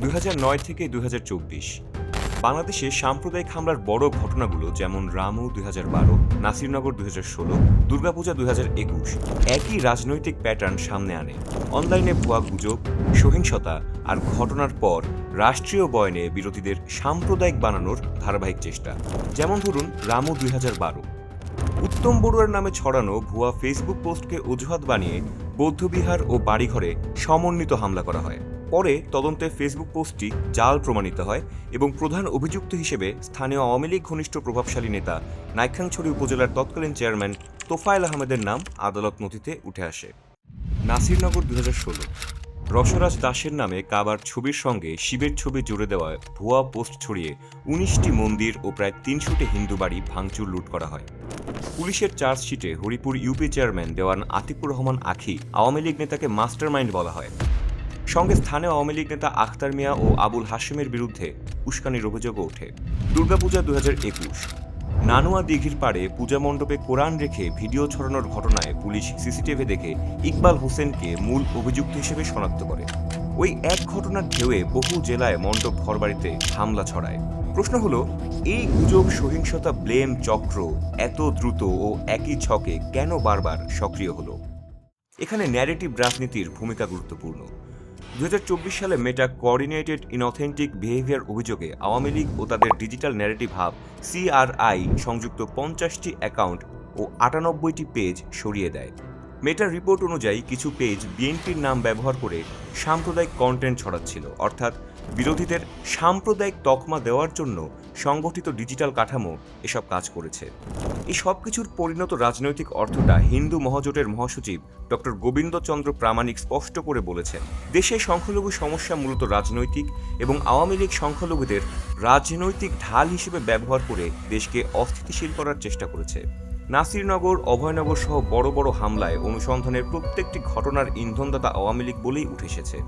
দুই হাজার নয় থেকে দুই হাজার চব্বিশ। বাংলাদেশে সাম্প্রদায়িক হামলার বড় ঘটনাগুলো যেমন রামু দুই বারো, নাসিরনগর দুই ষোলো, দুর্গাপূজা দুই একুশ, একই রাজনৈতিক প্যাটার্ন সামনে আনে। অনলাইনে ভুয়া গুজব, সহিংসতা আর ঘটনার পর রাষ্ট্রীয় বয়নে বিরোধীদের সাম্প্রদায়িক বানানোর ধারাবাহিক চেষ্টা। যেমন ধরুন রামু দুই হাজার বারো। উত্তম বড়ুয়ার নামে ছড়ানো ভুয়া ফেসবুক পোস্টকে অজুহাত বানিয়ে বৌদ্ধবিহার ও বাড়িঘরে সমন্বিত হামলা করা হয়। পরে তদন্তে ফেসবুক পোস্টটি জাল প্রমাণিত হয় এবং প্রধান অভিযুক্ত হিসেবে স্থানীয় আওয়ামী লীগ ঘনিষ্ঠ প্রভাবশালী নেতা নাইখাংছড়ি উপজেলার তৎকালীন চেয়ারম্যান তোফায়েল আহমেদের নাম আদালত নথিতে উঠে আসে। নাসিরনগর ষোলো। রসরাজ দাসের নামে কাবার ছবির সঙ্গে শিবের ছবি জুড়ে দেওয়ায় ভুয়া পোস্ট ছড়িয়ে উনিশটি মন্দির ও প্রায় তিনশোটি হিন্দু বাড়ি ভাঙচুর লুট করা হয়। পুলিশের চার্জশিটে হরিপুর ইউপি চেয়ারম্যান দেওয়ান আতিকুর রহমান আখি আওয়ামী লীগ নেতাকে মাস্টারমাইন্ড বলা হয়। সঙ্গে স্থানীয় আওয়ামী লীগ নেতা আখতার মিয়া ও আবুল হাশেমের বিরুদ্ধে উস্কানির অভিযোগও ওঠে। দুর্গাপূজা দু হাজার একুশ। নানুয়া দিঘির পাড়ে পূজা মণ্ডপে কোরআন রেখে ভিডিও ছড়ানোর ঘটনায় পুলিশ সিসিটিভি দেখে ইকবাল হোসেনকে মূল অভিযুক্ত হিসেবে শনাক্ত করে। ওই এক ঘটনার ঢেউয়ে বহু জেলায় মণ্ডপ ঘরবাড়িতে হামলা ছড়ায়। প্রশ্ন হলো, এই গুজব, সহিংসতা, ব্লেম, চক্র এত দ্রুত ও একই ছকে কেন বারবার সক্রিয় হলো? এখানে ন্যারেটিভ রাজনীতির ভূমিকা গুরুত্বপূর্ণ। দু হাজার চব্বিশ সালে মেটা কোঅর্ডিনেটেড ইনঅথেন্টিক বিহেভিয়ার অভিযোগে আওয়ামী লীগ ও তাদের ডিজিটাল ন্যারেটিভ হাব সিআরআই সংযুক্ত পঞ্চাশটি অ্যাকাউন্ট ও আটানব্বইটি পেজ সরিয়ে দেয়। মেটার রিপোর্ট অনুযায়ী কিছু পেজ বিএনপির নাম ব্যবহার করে সাম্প্রদায়িক কন্টেন্ট ছড়াচ্ছিল, অর্থাৎ বিরোধীদের সাম্প্রদায়িক তকমা দেওয়ার জন্য সংগঠিত ডিজিটাল কাঠামো এসব কাজ করেছে। এই সব কিছুর পরিণত রাজনৈতিক অর্থটা হিন্দু মহাজোটের মহাসচিব ডক্টর গোবিন্দচন্দ্র প্রামাণিক স্পষ্ট করে বলেছেন। দেশে সংখ্যালঘু সমস্যা মূলত রাজনৈতিক এবং আওয়ামী লীগ সংখ্যালঘুদের রাজনৈতিক ঢাল হিসেবে ব্যবহার করে দেশকে অস্থিতিশীল করার চেষ্টা করেছে। নাসিরনগর, অভয়নগর সহ বড় বড় হামলায় অনুসন্ধানের প্রত্যেকটি ঘটনার ইন্ধনদাতা আওয়ামী লীগ বলেই উঠে এসেছে।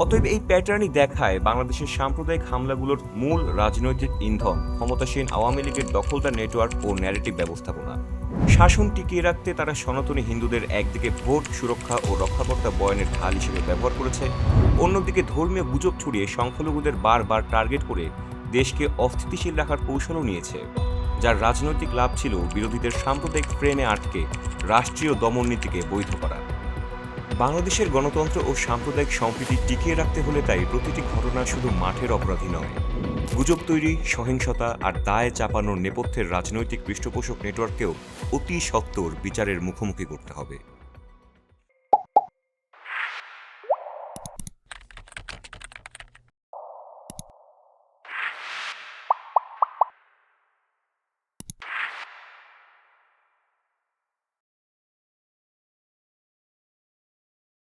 অতএব এই প্যাটার্নই দেখায় বাংলাদেশের সাম্প্রদায়িক হামলাগুলোর মূল রাজনৈতিক ইন্ধন, ক্ষমতাসীন আওয়ামী লীগের দখলদার নেটওয়ার্ক ও ন্যারেটিভ ব্যবস্থাপনা। শাসন টিকিয়ে রাখতে তারা সনাতনী হিন্দুদের একদিকে ভোট সুরক্ষা ও রক্ষাকর্তা বয়নের ঢাল হিসেবে ব্যবহার করেছে, অন্যদিকে ধর্মীয় গুজব ছড়িয়ে সংখ্যালঘুদের বারবার টার্গেট করে দেশকে অস্থিতিশীল রাখার কৌশলও নিয়েছে, যার রাজনৈতিক লাভ ছিল বিরোধীদের সাম্প্রদায়িক ফ্রেমে আটকে রাষ্ট্রীয় দমন নীতিকে বৈধ করা। বাংলাদেশের গণতন্ত্র ও সাম্প্রদায়িক সম্প্রীতি টিকিয়ে রাখতে হলে তাই প্রতিটি ঘটনা শুধু মাঠের অপরাধী নয়। গুজব তৈরি, সহিংসতা আর দায় চাপানোর নেপথ্যের রাজনৈতিক পৃষ্ঠপোষক নেটওয়ার্ককেও অতি সত্তর বিচারের মুখোমুখি করতে হবে।